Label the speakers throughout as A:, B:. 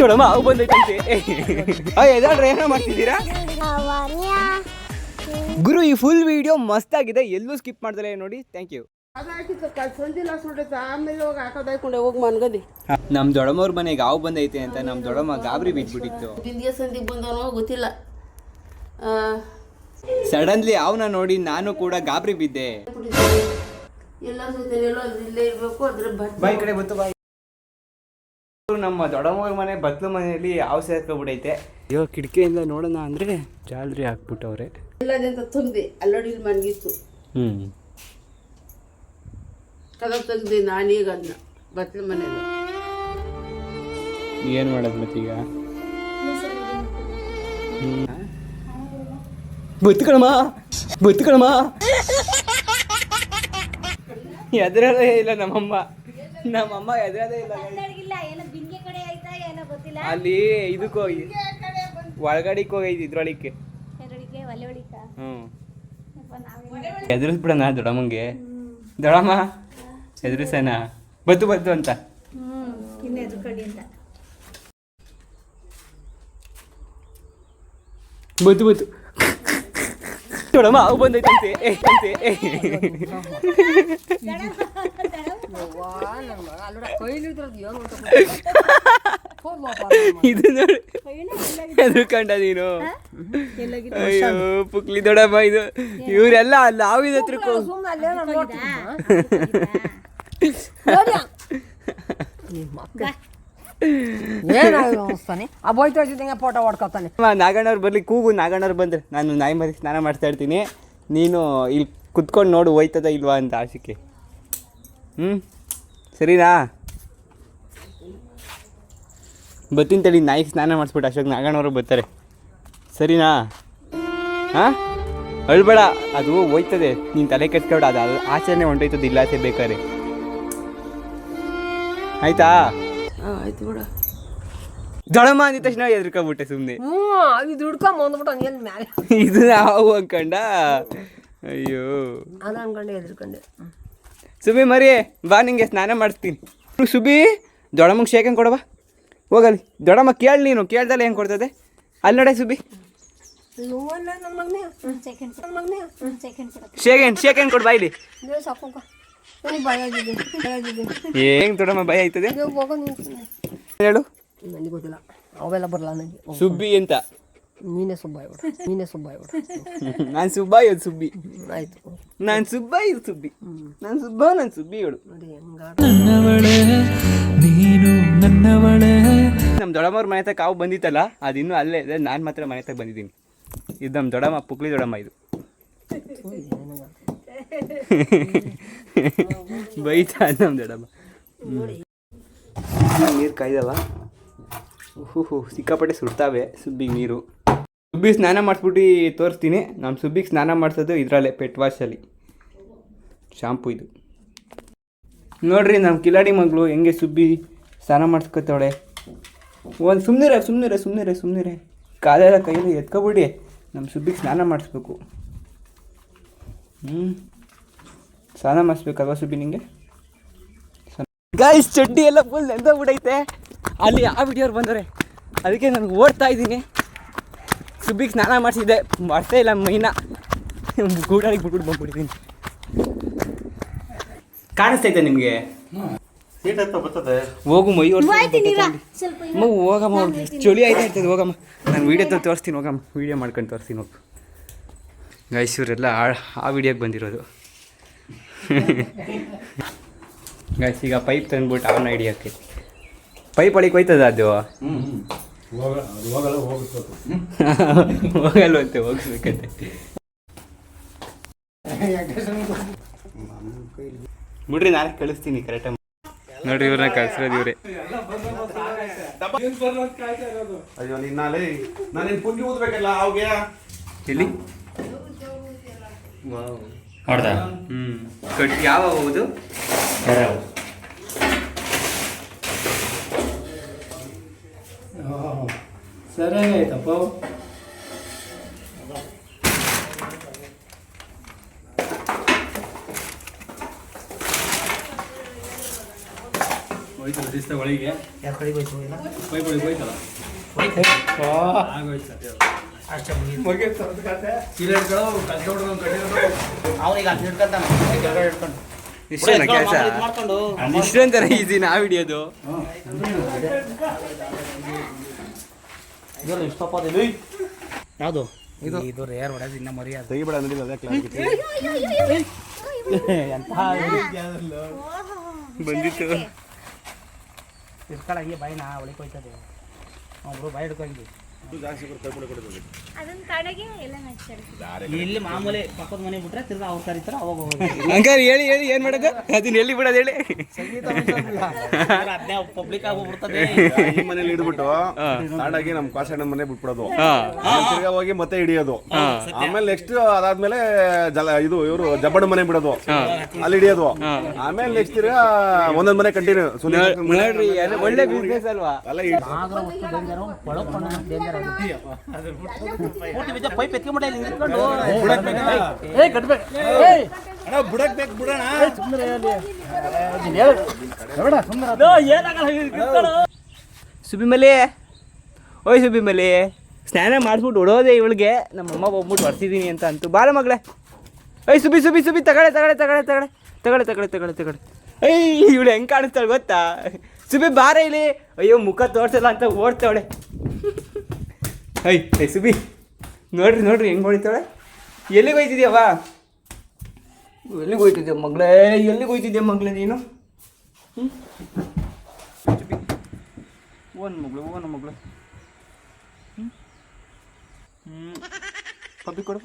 A: ನೋಡಮ್ಮ ಅವು ಬಂದೈತಂತೆ ಎದಾಡ್ರೆ ಏನೋ ಮಾಡ್ತಿದ್ದೀರಾ? ಗುರು ಈ ಫುಲ್ ವಿಡಿಯೋ ಮಸ್ತಾಗಿದೆ ಎಲ್ಲೂ ಸ್ಕಿಪ್ ಮಾಡ್ದಲೇ ನೋಡಿ. ಥ್ಯಾಂಕ್ ಯು ನಮ್ ದೊಡಮ್ಮವ್ರ ಮನೆಗೆ ಹಾವು ಬಂದೈತೆ ಅಂತ ನಮ್ ದೊಡಮ್ಮ ಗಾಬರಿ ಬಿಟ್ಬಿಟ್ಟಿತ್ತು.
B: ಗೊತ್ತಿಲ್ಲ.
A: ಸಡನ್ಲಿ ಅವನ ನೋಡಿ ನಾನು ಕೂಡ ಗಾಬರಿ ಬಿದ್ದೆ.
B: ಬಟ್
A: ಕಡೆ ಬಂತು ಬಾಯಿ ನಮ್ಮ ದೊಡ್ಡಮ್ಮವ್ರ ಮನೆ ಬತ್ಲು ಮನೆಯಲ್ಲಿ ಯಾವ ಸೇರ್ಕೊಬಿಡೈತೆ ಅಯ್ಯೋ ಕಿಟಕಿಯಿಂದ ನೋಡೋಣ ಅಂದ್ರೆ ಜಾಲರಿ ಹಾಕ್ಬಿಟ್ಟವ್ರೆ.
B: ಎಲ್ಲದಂತ ತುಂಬಿ ಅಲ್ಲೋಡಿ ಮನ್ಗಿತ್ತು.
A: ಹ್ಞೂ
B: ಕದ ತೆಗ್ದು ನಾನೀಗ ಅದನ್ನ ಬತ್ಲು ಮನೇಲಿ
A: ಏನು ಮಾಡೋದು ಮತ್ತೀಗ? ಬತ್ಕಣಮ್ಮ ಬತ್ಕಣಮ್ಮ ಎದ್ರಲ್ಲೇ ಇಲ್ಲ ನಮ್ಮಮ್ಮ. ನಮ್ಮಮ್ಮ ಎದುರದೇ ಇಲ್ಲ
C: ಇಲ್ಲ ಏನೋ ಬಿಂಗೆ ಕಡೆ ಆಯ್ತಾ ಏನೋ ಗೊತ್ತಿಲ್ಲ.
A: ಅಲ್ಲಿ ಇದಕ್ಕೆ ಹೋಗಿ. ಒಳಗಡೆಗೆ ಹೋಗೈತಿ ಇದ್ರೊಳಿಕೆ
C: ಎರಡಿಗೆ ಒಲೆ ಹೊಡಿತ
A: ಹ್ಞೂ ಎದುರಿಸ್ಬಿಡಣ ದೊಡಮ್ಮಂಗೆ ದೊಡಮ್ಮ ಎದುರಿಸೋಣ. ಬತ್ತು ಬತ್ತು ಅಂತ.
C: ಹ್ಮ್ ಇನ್ನು ಎದುರು ಕಡಿ ಅಂತ.
A: ಬತ್ತು ಬತ್ತು. ದೊಡಮ್ಮ ಅವು ಬಂದೈತಂತೆ. ಏ, ಅಂತೆ ಏ. ಇದು ನೋಡಿ. ಎದುರ್ಕಂಡ ನೀನು. ಅಯ್ಯೋ ಪುಕ್ಲಿ ದೊಡಮ್ಮ ಇದು. ಇವರೆಲ್ಲ
D: ಬೋಯ್ತು ಹಚ್ಚಿದಂಗೆ ಫೋಟೋ ಹೊಡ್ಕೊತಾನೆ.
A: ನಾಗಣ್ಣವ್ರು ಬರ್ಲಿ ಕೂಗು ನಾಗಣ್ಣವ್ರು ಬಂದ್ರೆ. ನಾನು ನಾಯಿ ಮರಿ ಸ್ನಾನ ಮಾಡ್ತಾ ಇರ್ತೀನಿ. ನೀನು ಇಲ್ಲಿ ಕುತ್ಕೊಂಡು ನೋಡು ಹೋಯ್ತದ ಇಲ್ವಾ ಅಂತ ಆಶಿಕೆ. ಹ್ಞೂ ಸರಿನಾ? ಬತ್ತೀನಿ ತಡಿ ನಾಯಿಗೆ ಸ್ನಾನ ಮಾಡಿಸ್ಬಿಟ್ಟು ಅಶೋಕ್ ನಾಗಣ್ಣವರು ಬರ್ತಾರೆ. ಸರಿನಾ? ಹಾಂ? ಅಳ್ಬೇಡ ಅದು ಹೋಯ್ತದೆ. ನೀನು ತಲೆ ಕೆಟ್ಕೊಬೇಡ ಅದು ಅದು ಆಚರಣೆ ಹೊಂಟೋಯ್ತದೆ ಇಲ್ಲ ಆಚೆ ಬೇಕಾದ್ರೆ. ಆಯ್ತಾ?
B: ಆಯ್ತು ಬಿಡ.
A: ದೊಡಮ್ಮ ಅಂದಿದ ತಕ್ಷಣ ಎದ್ರಕೊಂಬಿಟ್ಟೆ ಸುಮ್ಮನೆ
D: ಇದು ಹುಡ್ಕೊಂಡ್ ಬಂದ್ಬಿಟ್ಟು ಎಲ್ಲಿ ಮ್ಯಾಲೆ.
A: ಇದು ನಾವು ಅನ್ಕಂಡ? ಅಯ್ಯೋ.
D: ಅದು ಅನ್ಕೊಂಡೆ ಎದ್ರುಕೊಂಡೆ
A: ಸುಬಿ ಮರಿ ಬಾ ನಿಂಗೆ ಸ್ನಾನ ಮಾಡಿಸ್ತೀನಿ. ಸುಬಿ ದೊಡಮ್ಮಗೆ ಶೇಕ್ ಹೆಂಗೆ ಕೊಡವಾ ಹೋಗಲಿ. ದೊಡಮ್ಮ ಕೇಳಿ ನೀನು ಕೇಳ್ದಲ್ಲ ಹೆಂಗೆ ಕೊಡ್ತದೆ? ಅಲ್ಲಿ ನೋಡೆ ಸುಬಿ.
D: ನೋವಲ್ಲ ನನ್ನ ಮಗನೇ?
C: ಸೆಕೆಂಡ್
D: ನನ್ನ ಮಗನೇ?
C: ಸೆಕೆಂಡ್ ಕೊಡ.
A: ಶೇಕ್ ಹೆಂಗ್ ಶೇಕ್ ಹೆಂಗೆ ಕೊಡು ಬಾಯಿಲಿ ಹೆಂಗ್ ದೊಡಮ್ಮ ಭಯ ಆಯ್ತದೆ? ಹೇಳು.
D: ನನಗೆ ಗೊತ್ತಿಲ್ಲ. ಅವೆಲ್ಲ ಬರಲ್ಲ ನನಗೆ
A: ಸುಬ್ಬಿ ಅಂತ.
D: ನೀನೇ ಸುಬ್ಬಾಯ್ ಬಿಡ. ನೀನೇ ಸುಬ್ಬಾಯ್ ಬಿಡ.
A: ನಾನು ಸುಬ್ಬ ಇದು ಸುಬ್ಬಿ.
D: ಆಯ್ತು.
A: ನಾನು ಸುಬ್ಬ. ಇದು ಸುಬ್ಬಿ ನಾನು ಸುಬ್ಬ ನಾನು ಸುಬ್ಬಿ ಹೇಳು
D: ನೋಡಿ ಹೆಂಗಾಡ
A: ನಮ್ಮ ದೊಡ್ಡಮ್ಮವ್ರ ಮನೆ ತಕ್ಕ ಕಾವು ಬಂದಿತ್ತಲ್ಲ ಅದು ಇನ್ನೂ ಅಲ್ಲೇ ಇದೆ. ನಾನು ಮಾತ್ರ ಮನೆ ತಕ್ಕ ಬಂದಿದ್ದೀನಿ. ಇದು ನಮ್ಮ ದೊಡ್ಡಮ್ಮ ಪುಕ್ಲಿ ದೊಡ್ಡಮ್ಮ ಇದು. ಬೈತಾ ನಮ್ಮ ದೊಡ್ಡಮ್ಮ. ನೀರು ಕಾಯ್ದವ ಹೂ ಸಿಕ್ಕಾಪಟ್ಟೆ ಸುಡ್ತಾವೆ ಸುಬ್ಬಿಗೆ ನೀರು. ಸುಬ್ಬಿಗೆ ಸ್ನಾನ ಮಾಡಿಸ್ಬಿಟ್ಟು ತೋರಿಸ್ತೀನಿ. ನಮ್ಮ ಸುಬ್ಬಿಗೆ ಸ್ನಾನ ಮಾಡಿಸೋದು ಇದರಲ್ಲೇ, ಪೆಟ್ ವಾಶಲ್ಲಿ ಶಾಂಪು ಇದು. ನೋಡ್ರಿ ನಮ್ಮ ಕಿಲಾಡಿ ಮಗಳು ಹೆಂಗೆ ಸುಬ್ಬಿ ಸ್ನಾನ ಮಾಡಿಸ್ಕೊತಾವಳೆ. ಒಂದು ಸುಮ್ಮನೆ ಸುಮ್ಮನೆ ಸುಮ್ಮನೆ ಸುಮ್ಮನೆ ಕಾಲೆಲ್ಲ ಕೈಯಲ್ಲಿ ಎತ್ಕೊಬಿಡಿ. ನಮ್ಮ ಸುಬ್ಬಿಗೆ ಸ್ನಾನ ಮಾಡಿಸ್ಬೇಕು. ಹ್ಞೂ ಸ್ನಾನ ಮಾಡಿಸ್ಬೇಕಲ್ವ ಸುಬ್ಬಿ ನಿಮಗೆ ಗಾಯ್ಸ್ ಚಡ್ಡಿ ಎಲ್ಲ ಫುಲ್ ನೆಂದೋಗ್ಬಿಡೈತೆ ಅಲ್ಲಿ ಆ ವಿಡಿಯೋರು ಬಂದರೆ ಅದಕ್ಕೆ ನನಗೆ ಓಡ್ತಾ ಇದ್ದೀನಿ. ಸುಬ್ಬಿಗೆ ಸ್ನಾನ ಮಾಡಿಸಿದ್ದೆ ಮಾಡ್ತಾ ಇಲ್ಲ ಮೈನ ಗೂಡಾಗಿ ಬಿಟ್ಬಿಟ್ಟು ಬಂದ್ಬಿಟ್ಟಿದ್ದೀನಿ ಕಾಣಿಸ್ತೈತೆ ನಿಮಗೆ? ಹೋಗು ಮೈ
C: ಸ್ವಲ್ಪ
A: ಹೋಗಮ್ಮ ಹೋಗು. ಚಳಿ ಆಯ್ತಾ ಇರ್ತದೆ ಹೋಗಮ್ಮ. ನಾನು ವೀಡಿಯೋ ತೋರಿಸ್ತೀನಿ ಹೋಗಮ್ಮ. ವೀಡಿಯೋ ಮಾಡ್ಕೊಂಡು ತೋರಿಸ್ತೀನಿ ಹೋಗು. ಗೈಸ್ ಇವರೆಲ್ಲ ಆ ಆ ವಿಡಿಯೋಗೆ ಬಂದಿರೋದು. ಗೈಸ್ ಈಗ ಪೈಪ್ ತಂದ್ಬಿಟ್ಟು ಅವನ್ನ ಹಿಡಿಯೋಕ್ಕೆ ಪೈಪ್ ಒಳಗೆ ಹೋಯ್ತದ ಅದು? ಹೋಗಲ್ವಂತೆ ಹೋಗ್ಬೇಕಂತೆ. ಬಿಡ್ರಿ ನಾನು ಕಳಿಸ್ತೀನಿ ಕರೆಕ್ಟಾಗಿ ನೋಡ್ರಿ ಇವ್ರನ್ನ ಕಳ್ಸಿರೋದು ಇವ್ರೆ.
E: ಅಯ್ಯೋ ನಿನ್ನಾಲೆ ನಾನೇನು ಪುಂಗಿ ಊದ್ಬೇಕಲ್ಲ ಅವ್ಗೆ?
A: ಎಲ್ಲಿ?
F: ಮಾಡ್ದ?
A: ಹ್ಞೂ ಕಟ್ ಯಾವ ಹೌದು
G: ಸರಿಯಾಗಿ ಆಯ್ತಪ್ಪ. ಹೋಯ್ತು
F: ದಿಸ್ತ ಒಳಗೆ
A: ಯಾಕೆ ಹಿಡಿಯೋದು
G: ಇಷ್ಟಪ್ಪ ಯಾವುದು? ಇದು. ಇದು ರೇರ್ ಹೊಡೆದು ಇನ್ನ
E: ತೆಗಿಬೇಡ ನಡೀಲಿ ಅದೇ
A: ಬಂದಿತ್ತು.
G: ಇರ್ಕಳ ಹಂಗೆ ಬಾಯಿನ ಒಳಗೆ ಹೋಯ್ತದೆ ಒಬ್ರು ಬಾಯಿ ಹಿಡ್ಕೊಂಡಿ
C: ಅದನ್ನ ಕಡೆಗೆ ಎಲ್ಲ
G: ಇಲ್ಲಿ ಮಾಮೂಲಿ ಪಕ್ಕದ ಮನೆ ಬಿಟ್ರೆ ತಿರ್ಗಾ ಅವ್ರು ಕರೀತಾರ ಅವಾಗ
A: ಹಂಗಾರೆ ಹೇಳಿ ಹೇಳಿ ಏನ್ ಮಾಡೋದು? ಅದನ್ನ ಎಲ್ಲಿ ಬಿಡೋದು ಹೇಳಿ?
G: ಅದನ್ನೇ ಪಬ್ಲಿಕ್ ಆಗಿ ಹೋಗ್ಬಿಡ್ತದೆ.
E: ಈ ಮನೇಲಿ ಇಡ್ಬಿಟ್ಟು ತಾಂಡಾಗಿ ನಮ್ ಕಾಸಣ್ಣ ಮನೆ ಬಿಟ್ಬಿಡೋದು. ತಿರ್ಗಾ ಹೋಗಿ ಮತ್ತೆ ಹಿಡಿಯೋದು. ಆಮೇಲೆ ನೆಕ್ಸ್ಟ್ ಅದಾದ್ಮೇಲೆ ಜಲ ಇದು ಇವರು ಜಬ್ಬಣ್ಣ ಮನೆ ಬಿಡೋದು. ಅಲ್ಲಿ ಹಿಡಿಯೋದು. ಆಮೇಲೆ ನೆಕ್ಸ್ಟ್ ತಿರ್ಗಾ ಒಂದೊಂದ್ ಮನೆ ಕಂಟಿನ್ಯೂ
A: ನೋಡ್ರಿ ಒಳ್ಳೆ ಬಿಸ್ನೆಸ್ ಅಲ್ವಾ?
E: ಅಲ್ಲ
G: ಪೈಪ್ ಎತ್ಕೊಂಡ್ಬಿಟ್ಟೆ ಇಲ್ಲಿ ನಿಂತ್ಕೊಂಡು ಏ ಕಟ್ಬೇಕು
A: ಸುಬಿ ಮಲೆ ಓಯ್ ಸುಬಿ ಮಲೆ ಸ್ನಾನ ಮಾಡಿಸ್ಬಿಟ್ಟು ಹೊಡೋದೆ ಇವಳಿಗೆ. ನಮ್ಮಮ್ಮ ಹೋಗ್ಬಿಟ್ಟು ಬರ್ತಿದ್ದೀನಿ ಅಂತ ಅಂತು. ಬಾಲ ಮಗಳೇ. ಐ ಸುಬಿ ಸುಬಿ ಸುಬಿ, ತಗಳೆ ತಗಳೆ ತಗಳೆ ತಗಳೆ. ತಗಳೆ ತಗಳೆ ತಗಳೆ ತಗಳೆ. ಐ ಇವಳು ಹೆಂಗೆ ಕಾಣಿಸ್ತಾಳೆ ಗೊತ್ತಾ? ಸುಬಿ ಬಾರ ಇಲ್ಲಿ. ಅಯ್ಯೋ, ಮುಖ ತೋರ್ಸಲ್ಲ ಅಂತ ಓಡ್ತಾವಳೆ. ಏಯ್ ಐ ಸುಬಿ ನೋಡ್ರಿ ನೋಡ್ರಿ, ಹೆಂಗೆ ಹೊಡಿತಾಳೆ? ಎಲ್ಲಿಗೆ ಹೋಯ್ತಿದ್ಯವ್ವ ಎಲ್ಲಿಗೆ ಹೋಯ್ತಿದ್ಯ, ಮಗಳೇ? ಎಲ್ಲಿಗೆ ಹೋಯ್ತಿದ್ಯ, ಮಗಳೇ ನೀನು? ಓನ್ ಮಗಳು ಓನ್ ಮಗಳು. ಹ್ಞೂ ಪಬ್ಬಿ ಕೊಡುವ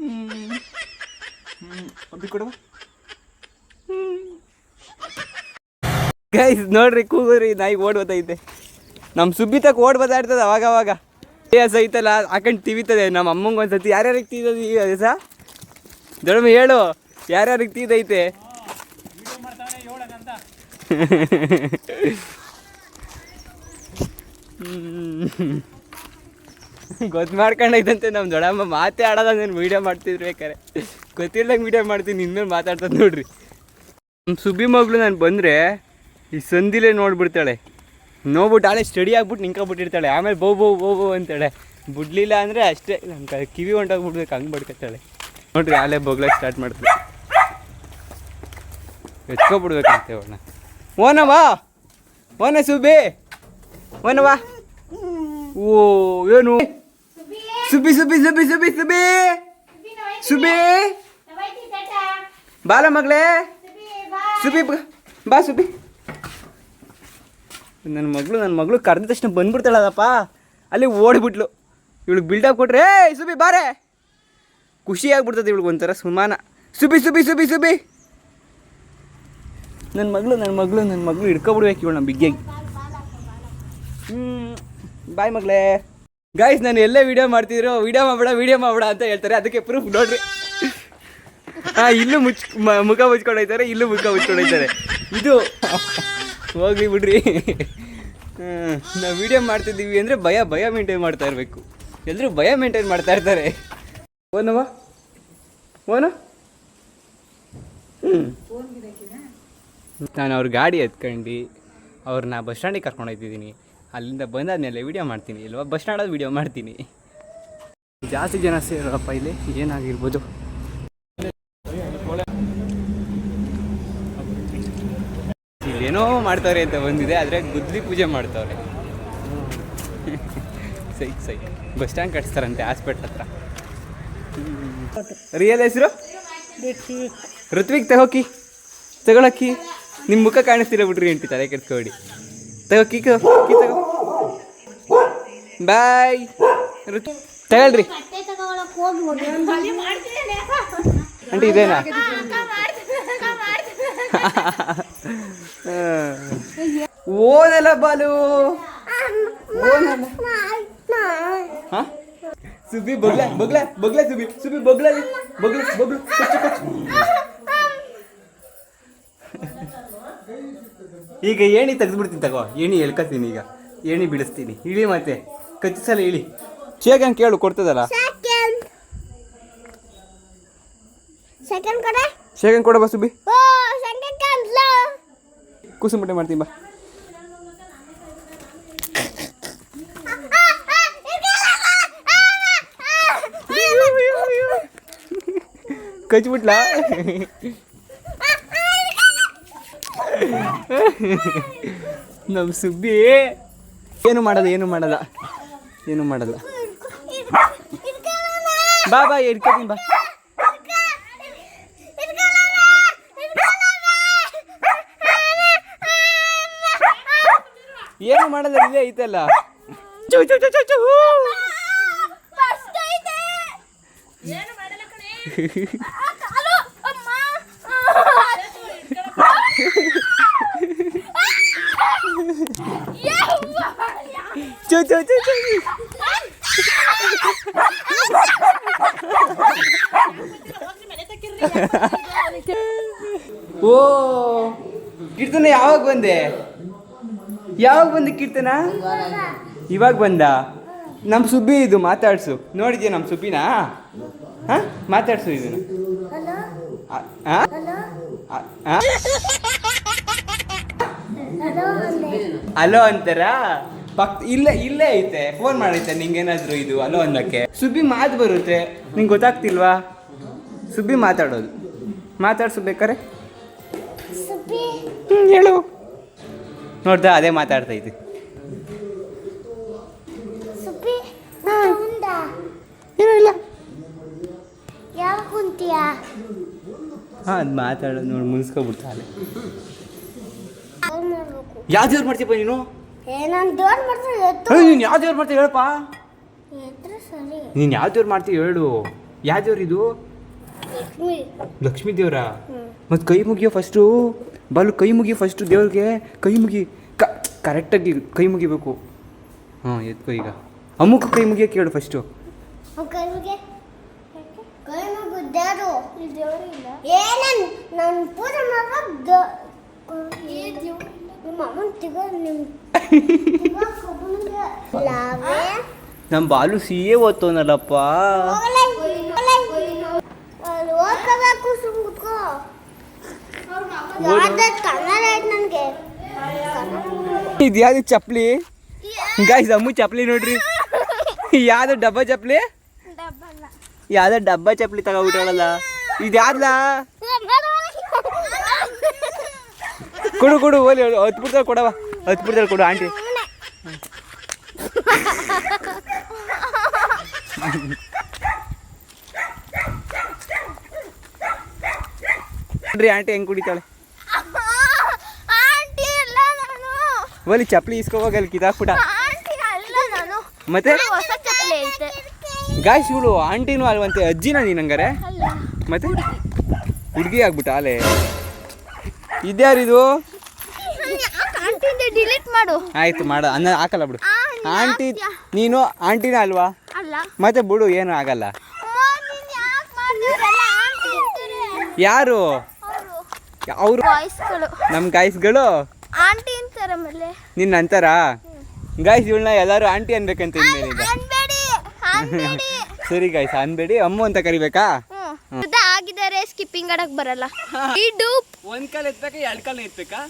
A: ಹ್ಞೂ ಪಬ್ಬಿ ಕೊಡುವ ಗೈಸ್ ನೋಡ್ರಿ, ಕೂಗೋರಿ, ನಾಯಿ ಓಡ್ ನಮ್ಮ ಸುಬ್ಬಿ ತಕ್ಕ ಓಡ್ ಬತ್ತಾಡ್ತದೆ ಅವಾಗ ಅವಾಗ ಏಸ್ ಐತಲ್ಲ ಹಾಕೊಂಡು ತಿವಿತದೆ. ನಮ್ಮ ಅಮ್ಮಂಗೆ ಒಂದ್ಸತಿ ಯಾರ್ಯಾರಿಗೆ ತೀದದು ಈಗ ದಿವಸ? ದೊಡಮ ಹೇಳು, ಯಾರ್ಯಾರಿಗೆ ತೀದೈತೆ ಗೊತ್ತು ಮಾಡ್ಕೊಂಡೈತಂತೆ ನಮ್ಮ ದೊಡ್ಡಮ್ಮ. ಮಾತೇ ಆಡೋದ ನಾನು ವೀಡಿಯೋ ಮಾಡ್ತಿದ್ರು ಬೇಕಾರೆ. ಗೊತ್ತಿಲ್ಲದಂಗೆ ವೀಡಿಯೋ ಮಾಡ್ತೀನಿ ಇನ್ಮೇಲೆ ಮಾತಾಡ್ತದೆ ನೋಡ್ರಿ. ನಮ್ಮ ಸುಬ್ಬಿ ಮಗಳು ನಾನು ಬಂದರೆ ಈ ಸಂದಿಲೇ ನೋಡ್ಬಿಡ್ತಾಳೆ. ನೋಡ್ಬಿಟ್ಟು ಆಳೆ ಸ್ಟಡಿ ಆಗ್ಬಿಟ್ಟು ನಿಂತ್ಕೊಬಿಟ್ಟಿರ್ತಾಳೆ ಆಮೇಲೆ ಬೋ ಬೋ ಬೋ ಬೋ ಅಂತಾಳೆ. ಬಿಡ್ಲಿಲ್ಲ ಅಂದರೆ ಅಷ್ಟೇ. ನಮ್ಮ ಕಿವಿ ಹೊಂಟೋಗ್ಬಿಡ್ಬೇಕು, ಹಂಗೆ ಬಡ್ಕತ್ತಾಳೆ. ನೋಡ್ರಿ ಆಲೆ ಬೊಗ್ಲ ಸ್ಟಾರ್ಟ್ ಮಾಡ್ತೀವಿ ಎತ್ಕೊಬಿಡ್ಬೇಕಂತೆ ಹೇಳೋಣ ಓನವಾ ಓನ ಸುಬ್ಬಿ. ಓನವಾ ಓ, ಏನು? ಸುಬ್ಬಿ ಸುಬ್ಬಿ ಸುಬ್ಬಿ ಸುಬ್ಬಿ ಸುಬ್ಬಿ. ಸುಬ್ಬಿ. ಬಾಲ ಮಗಳೇ. ಸುಬ್ಬಿ, ಬಾ, ಸುಬ್ಬಿ. ನನ್ನ ಮಗಳು ನನ್ನ ಮಗಳು ಕರೆದ ತಕ್ಷಣ ಬಂದ್ಬಿಡ್ತಾಳದಪ್ಪ ಅಲ್ಲಿ ಓಡ್ಬಿಟ್ಲು. ಇವಳಿಗೆ ಬಿಲ್ಡಪ್ ಕೊಟ್ರೆ, ಏಯ್ ಸುಬಿ ಬಾರೆ. ಖುಷಿ ಆಗ್ಬಿಡ್ತದೆ ಇವಳಿಗೆ ಒಂಥರ ಸುಮಾನ. ಸುಬಿ ಸುಬಿ ಸುಬಿ ಸುಬಿ ನನ್ನ ಮಗಳು ನನ್ನ ಮಗಳು ನನ್ನ ಮಗಳು ಹಿಡ್ಕೊಬಿಡ್ಬೇಕು ಇವಳು ನಮ್ಮ ಬಿಗ್ಗಿಯಾಗಿ ಹ್ಞೂ ಬಾಯ್ ಮಗಳೇ. ಗಾಯ್ಸ್ ನಾನು ಎಲ್ಲೇ ವೀಡಿಯೋ ಮಾಡ್ತಿದ್ರು ವೀಡಿಯೋ ಮಾಡಬೇಡ ವಿಡಿಯೋ ಮಾಡಬೇಡ ಅಂತ ಹೇಳ್ತಾರೆ. ಅದಕ್ಕೆ ಪ್ರೂಫ್ ನೋಡ್ರಿ. ಹಾಂ ಇಲ್ಲೂ ಮುಚ್ ಮುಖ ಮುಚ್ಕೊಂಡೋಯ್ತಾರೆ ಇಲ್ಲೂ ಮುಖ ಮುಚ್ಕೊಂಡೋಯ್ತಾರೆ ಇದು ಹೋಗ್ಲಿ ಬಿಡ್ರಿ. ನಾವು ವಿಡಿಯೋ ಮಾಡ್ತಿದ್ದೀವಿ ಅಂದರೆ ಭಯ ಭಯ ಮೇಂಟೈನ್ ಮಾಡ್ತಾ ಇರಬೇಕು. ಎಲ್ಲರೂ ಭಯ ಮೇಂಟೈನ್ ಮಾಡ್ತಾ ಇರ್ತಾರೆ. ಓನವ ಓನ? ನಾನು ಅವ್ರ ಗಾಡಿ ಎತ್ಕೊಂಡು ಅವ್ರನ್ನ ಬಸ್ ಸ್ಟ್ಯಾಂಡಿಗೆ ಕರ್ಕೊಂಡು ಹೋಗ್ತಿದ್ದೀನಿ. ಅಲ್ಲಿಂದ ಬಂದಾದ್ಮೇಲೆ ವಿಡಿಯೋ ಮಾಡ್ತೀನಿ. ಇಲ್ವಾ? ಬಸ್ ಸ್ಟ್ಯಾಂಡಲ್ಲಿ ವಿಡಿಯೋ ಮಾಡ್ತೀನಿ. ಜಾಸ್ತಿ ಜನ ಸೇರಪ್ಪ ಇಲ್ಲಿ. ಏನಾಗಿರ್ಬೋದು? ಇಲ್ಲೇನೋ ಮಾಡ್ತಾವ್ರೆ ಅಂತ ಬಂದಿದೆ ಆದರೆ ಗುದ್ಲಿ ಪೂಜೆ ಮಾಡ್ತಾವ್ರೆ. ಸೈ ಸೈ. ಬಸ್ ಸ್ಟ್ಯಾಂಡ್ ಕಟ್ಸ್ತಾರಂತೆ ಹಾಸ್ಪಿಟ್ಲ್ ಹತ್ರ. ರಿಯಲ್ ಹೆಸರು? ಋತ್ವಿಕ್ ತಗೋಕಿ. ತಗೊಳಕ್ಕಿ. ನಿಮ್ಮ ಮುಖ ಕಾಣಿಸ್ತಿರ ಬಿಡ್ರಿ ಎಂಟಿ ತಲೆ ಕೆಡ್ಸ್ಕೊಬಿಡಿ. ತಗೋಕಿ ಕೀ ತಗೋ. ಬಾಯ್. ಋತು ತಗೊಳ್ರಿ. ಅಂಟಿ ಇದೇನಾ? ಓನಲ್ಲ ಬಾಲು. ಸುಬಿ ಸುಬ್ಬಿ ಬಗ್ಲ ಬಗ್ಲ ಬಗ್ಲ ಸುಬಿ ಸುಬಿ ಬಗ್ಲ ಬಗ್ಲ ಬಗ್ಲು. ಈಗ ಏಣಿ ತೆಗೆದ್ಬಿಡ್ತೀನಿ ತಗೋ. ಏಣಿ ಎಳ್ಕತ್ತೀನಿ ಈಗ. ಏಣಿ ಬಿಡಿಸ್ತೀನಿ. ಇಳಿ ಮತ್ತೆ. ಕಚ್ಚಿಸಲ್ಲ ಇಳಿ. ಶೇಗಂಗೆ ಕೇಳು ಕೊಡ್ತದಲ್ಲ?
C: ಸೆಕೆಂಡ್ ಕೊಡ.
A: ಶೇಗಂಗೆ ಕೂಸುಂಬಟ್ಟೆ ಮಾಡ್ತೀನಿ, ಬಾ. ಕಚ್ಬಿಟ್ಲಾ? ನಮ್ಮ ಸುಬ್ಬಿ. ಏನು ಮಾಡೋದು, ಏನು ಮಾಡಲ್ಲ ಏನು ಮಾಡಲ್ಲ ಬಾ ಬಾ ಇಡ್ಕೊತೀನಿ ಬಾ ಏನು ಮಾಡಲ್ಲ ಇಲ್ಲೇ ಐತಲ್ಲ? ಚು ಚು ಚು ಚು ಚು. ಚು ಚು ಚು ಚು. ಓ ಕೀರ್ತನ ಯಾವಾಗ ಬಂದೆ? ಯಾವಾಗ ಬಂದ ಕೀರ್ತನ? ಇವಾಗ ಬಂದ? ನಮ್ಮ ಸುಬ್ಬಿ ಇದು ಮಾತಾಡ್ಸು. ನೋಡಿದ್ಯಾ ನಮ್ಮ ಸುಬ್ಬಿನ? ಹಾಂ? ಮಾತಾಡ್ಸು ಇದನ್ನು? ಅಲೋ ಅಂತಾರ? ಪಕ್ ಇಲ್ಲೇ ಇಲ್ಲೇ ಐತೆ. ಫೋನ್ ಮಾಡೈತೆ ನಿಂಗೇನಾದ್ರು ಇದು ಅಲೋ ಅನ್ನಕ್ಕೆ ಸುಬ್ಬಿ ಮಾತು ಬರುತ್ತೆ. ನಿಂಗೆ ಗೊತ್ತಾಗ್ತಿಲ್ವಾ? ಸುಬ್ಬಿ ಮಾತಾಡೋದು. ಮಾತಾಡ್ಸು ಬೇಕಾರೆ. ಹೇಳು. ನೋಡ್ದ ಅದೇ ಮಾತಾಡ್ತೈತಿ ಏನೂ ಇಲ್ಲ.
C: ಯಾವ ಕುಂತೀಯಾ
A: ಹಾಂ ಅದು ಮಾತಾಡೋದು ನೋಡಿ ಅಲ್ಲಿ ಯಾವ ದೇವ್ರು ಮಾಡ್ತೀಯಪ್ಪ ನೀನು?
C: ನಾನು
A: ಯಾವ ದೇವ್ರು ಮಾಡ್ತೀಯ ಹೇಳಪ್ಪ.
C: ಎತ್ರ ಸರಿ.
A: ನೀನು ಯಾವ ದೇವ್ರು ಮಾಡ್ತೀಯ ಹೇಳು. ಯಾವ ದೇವ್ರು ಇದು?
C: ಲಕ್ಷ್ಮಿ.
A: ಲಕ್ಷ್ಮೀ ದೇವ್ರ? ಮತ್ತು ಕೈ ಮುಗಿಯೋ ಫಸ್ಟು. ಬಲ್ ಕೈ ಮುಗಿ ಫಸ್ಟು ದೇವ್ರಿಗೆ ಕೈ ಮುಗಿ ಕ ಕರೆಕ್ಟಾಗಿ ಕೈ ಮುಗಿಬೇಕು. ಹಾಂ ಎತ್ಕೊ ಈಗ. ಅಮ್ಮುಕ ಕೈ ಮುಗಿಯೋಕೆ ಕೇಳು ಫಸ್ಟು
C: ನಮ್ಮ
A: ಬಾಲು ಸಿ ಎ ಓದ್ತವನಲ್ಲಪ್ಪ ಇದು ಯಾವ್ದು ಚಪ್ಪಲಿ? ಗಾಯ್ಸ್ ಅಮ್ಮು ಚಪ್ಲಿ ನೋಡ್ರಿ. ಯಾವ್ದು ಡಬ್ಬ ಚಪ್ಲಿ ಯಾವ್ದ ಡಬ್ಬ ಚಪ್ಲಿ ತಗೋಬಿಟ್ರಲ್ಲ ಇದು ಯಾವ್ದಲ್ಲ ಕೊಡು ಕೊಡು ಓಲಿ ಹತ್ತು ಬಿಡ್ತಾರೆ ಕೊಡವ ಹತ್ತು ಬಿಡ್ತಾರೆ ಕೊಡು ಆಂಟಿ. ನೋಡ್ರಿ ಆಂಟಿ ಹೆಂಗ್ ಕುಡಿತಾಳೆ
C: ಆಂಟಿ ಅಲ್ಲ ನಾನು
A: ಓಲಿ ಚಪ್ಪಲಿ ಇಸ್ಕೋವಾಗ ಅಲ್ಲಿ ಕಿದಾಕ್ಬಿಟ್ಟ ಮತ್ತೆ ಗಾಯ್ಸ್ ಇವಳು ಆಂಟಿನೂ ಅಲ್ವಂತೆ ಅಜ್ಜಿನ ನೀನು ಹಂಗಾರೆ ಮತ್ತೆ ಹುಡುಗಿ ಆಗ್ಬಿಟ್ಟ ಅಲೆ ಇದ್ಯಾರಿದು
C: ಆಂಟಿಂದ ಡಿಲೀಟ್ ಮಾಡು
A: ಆಯ್ತು ಮಾಡ ಅನ್ನ ಹಾಕಲ್ಲ ಬಿಡು ಆಂಟಿ ನೀನು ಆಂಟಿನ ಅಲ್ವಾ ಮತ್ತೆ ಬಿಡು ಏನು ಆಗಲ್ಲ ಯಾರು ಅವರು
C: ನಮ್
A: ನಮ್ಮ ಗಾಯ್ಸ್ಗಳು
C: ಆಂಟಿ
A: ನಿನ್ನ ಅಂತಾರ ಗಾಯ್ಸ್ ಇವಳನ್ನ ಎಲ್ಲರೂ ಆಂಟಿ ಅನ್ಬೇಕಂತ
C: ಅನ್ಬೇಡಿ
A: ಸರಿ ಗಾಯ್ಸ್ ಅನ್ಬೇಡಿ. ಅಮ್ಮು ಅಂತ ಕರಿಬೇಕಾ?
C: ಆಗಿದ್ದಾರೆ ಸ್ಕಿಪ್ಪಿಂಗ್ ಆಡಕ್ ಬರಲ್ಲ. ಇಡು
A: ಒಂದ್ ಕಾಲ ಎತ್ಬೇಕಾ ಎರಡು ಕಾಲ ಎತ್ಬೇಕಾ?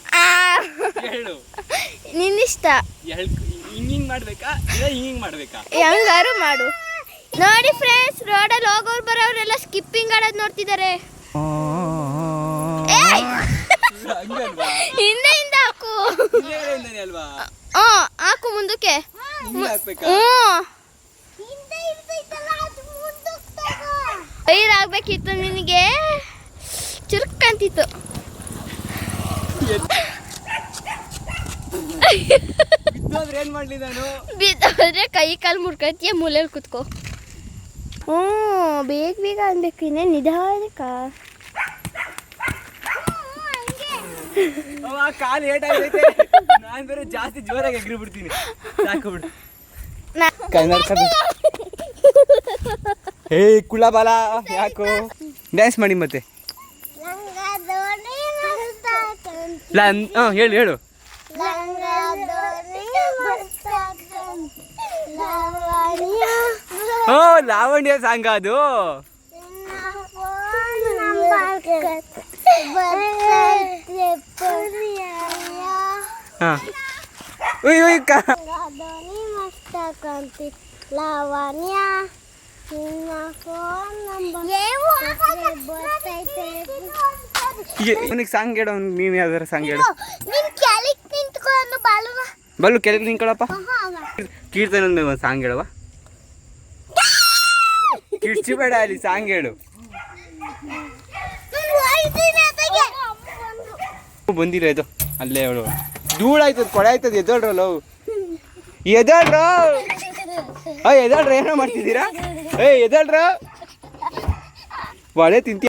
A: ಹೇಳು.
C: ನಿನ್ನಿಷ್ಟ.
A: ಹಿಂಗಿಂಗ್ ಮಾಡ್ಬೇಕಾ ಇಲ್ಲ ಹಿಂಗಿಂಗ್ ಮಾಡ್ಬೇಕಾ?
C: ಹೆಂಗಾರು ಮಾಡು. ನೋಡಿ ಫ್ರೆಂಡ್ಸ್ ರೋಡಲ್ಲಿ ಹೋಗೋರು ಬರೋರೆಲ್ಲ ಸ್ಕಿಪ್ಪಿಂಗ್ ಆಡೋದು ನೋಡ್ತಿದ್ದಾರೆ ಹಿಂದೆ ಆ ಹಾಕು ಮುಂದಕ್ಕೆ. ಹ್ಞೂ ಐರ್ ಆಗ್ಬೇಕಿತ್ತು ನಿನಗೆ. ಚುರುಕಂತಿತ್ತು.
A: ಬಿದ್ದೋದ್ರೆ
C: ಕೈ ಕಾಲು ಮುರ್ಕತಿಯ ಮೂಲೆಯಲ್ಲಿ ಕುತ್ಕೋ. ಹ್ಞೂ ಬೇಗ ಬೇಗ ಅನ್ಬೇಕು ಇನ್ನೇ ನಿಧಾನಕ್ಕ.
A: ಅವ ಕಾಲು ಏಟಾಗೈತೆ ನಾನು ಬೇರೆ ಜಾಸ್ತಿ ಜೋರಾಗಿ ಎಗ್ರಿ ಬಿಡ್ತೀನಿ. ಸಾಕು ಬಿಡು. ಕನ್ನಡ ಹೇ ಕುಳ ಬಾಲ ಯಾಕೋ? ಡ್ಯಾನ್ಸ್ ಮಾಡಿ ಮತ್ತೆ. ಹಾಂ ಹೇಳು ಹೇಳು. ಓ ಲಾವಣ್ಯ ಸಾಂಗ್ ಅದು. ಹಾಂ. ಉಯ್ ಉಯ್ ಕ.
C: ಲಾವಣ್ಯ
A: ಅವನಿಗೆ ಸಾಂಗ್ ಹೇಳು ಅವ್ನಿಗೆ ನೀನು ಯಾವ್ದಾರ ಸಾಂಗ್ ಹೇಳು.
C: ನೀನ್ ಕೆಳಗ್ ನಿಂತ್ಕೊಂಡು ಬಾಲುನ.
A: ಬಲ್ಲು ಕೆಳಗೆ ನಿಂತ್ಕೊಳಪ್ಪ. ಕೀರ್ತನ ಒಂದು ಸಾಂಗ್ ಹೇಳುವ ಕಿಡ್ಚಿಬೇಡ ಅಲ್ಲಿ ಸಾಂಗ್ ಹೇಳು. ಬಂದಿಲ್ಲ ಇದು. ಅಲ್ಲೇ ಅವಳು. ಧೂಳಾಯ್ತದ ಕೊಳೆ ಆಯ್ತದ ಎದ್ದೋಳ್ರಲ್ಲ ಎದಳ್ರ? ಎದಳ್ರ, ಏನೋ ಮಾಡ್ತಿದ್ದೀರಾ? ಏ ಎದಳ್ರ? ಒಳ್ಳೆ ತಿಂತಿ